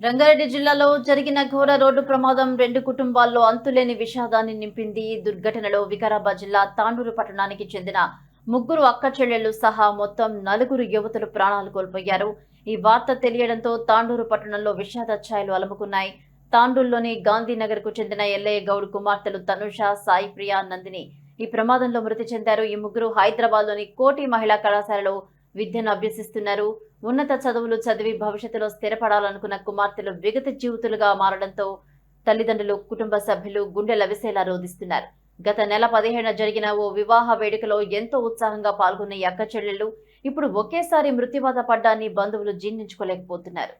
రంగారెడ్డి జిల్లాలో జరిగిన ఘోర రోడ్డు ప్రమాదం రెండు కుటుంబాల్లో అంతులేని విషాదాన్ని నింపింది. ఈ దుర్ఘటనలో వికారాబాద్ జిల్లా తాండూరు పట్టణానికి చెందిన ముగ్గురు అక్క చెల్లెళ్ళు సహా మొత్తం నలుగురు యువతులు ప్రాణాలు కోల్పోయారు. ఈ వార్త తెలియడంతో తాండూరు పట్టణంలో విషాద ఛాయలు అలముకున్నాయి. తాండూరులోని గాంధీనగర్కు చెందిన ఎల్లయ్య గౌడ్ కుమార్తెలు తనుష సాయి ప్రియా నందిని ఈ ప్రమాదంలో మృతి చెందారు. ఈ ముగ్గురు హైదరాబాద్లోని కోటి మహిళా కళాశాలలో విద్యను అభ్యసిస్తున్నారు. ఉన్నత చదువులు చదివి భవిష్యత్తులో స్థిరపడాలనుకున్న కుమార్తెలు విగత జీవితులుగా మారడంతో తల్లిదండ్రులు కుటుంబ సభ్యులు గుండె లవిసేలా రోధిస్తున్నారు. గత నెల పదిహేన జరిగిన ఓ వివాహ వేడుకలో ఎంతో ఉత్సాహంగా పాల్గొన్న అక్క చెల్లెళ్ళు ఇప్పుడు ఒకేసారి మృత్యువాత పడ్డాన్ని బంధువులు జీర్ణించుకోలేకపోతున్నారు.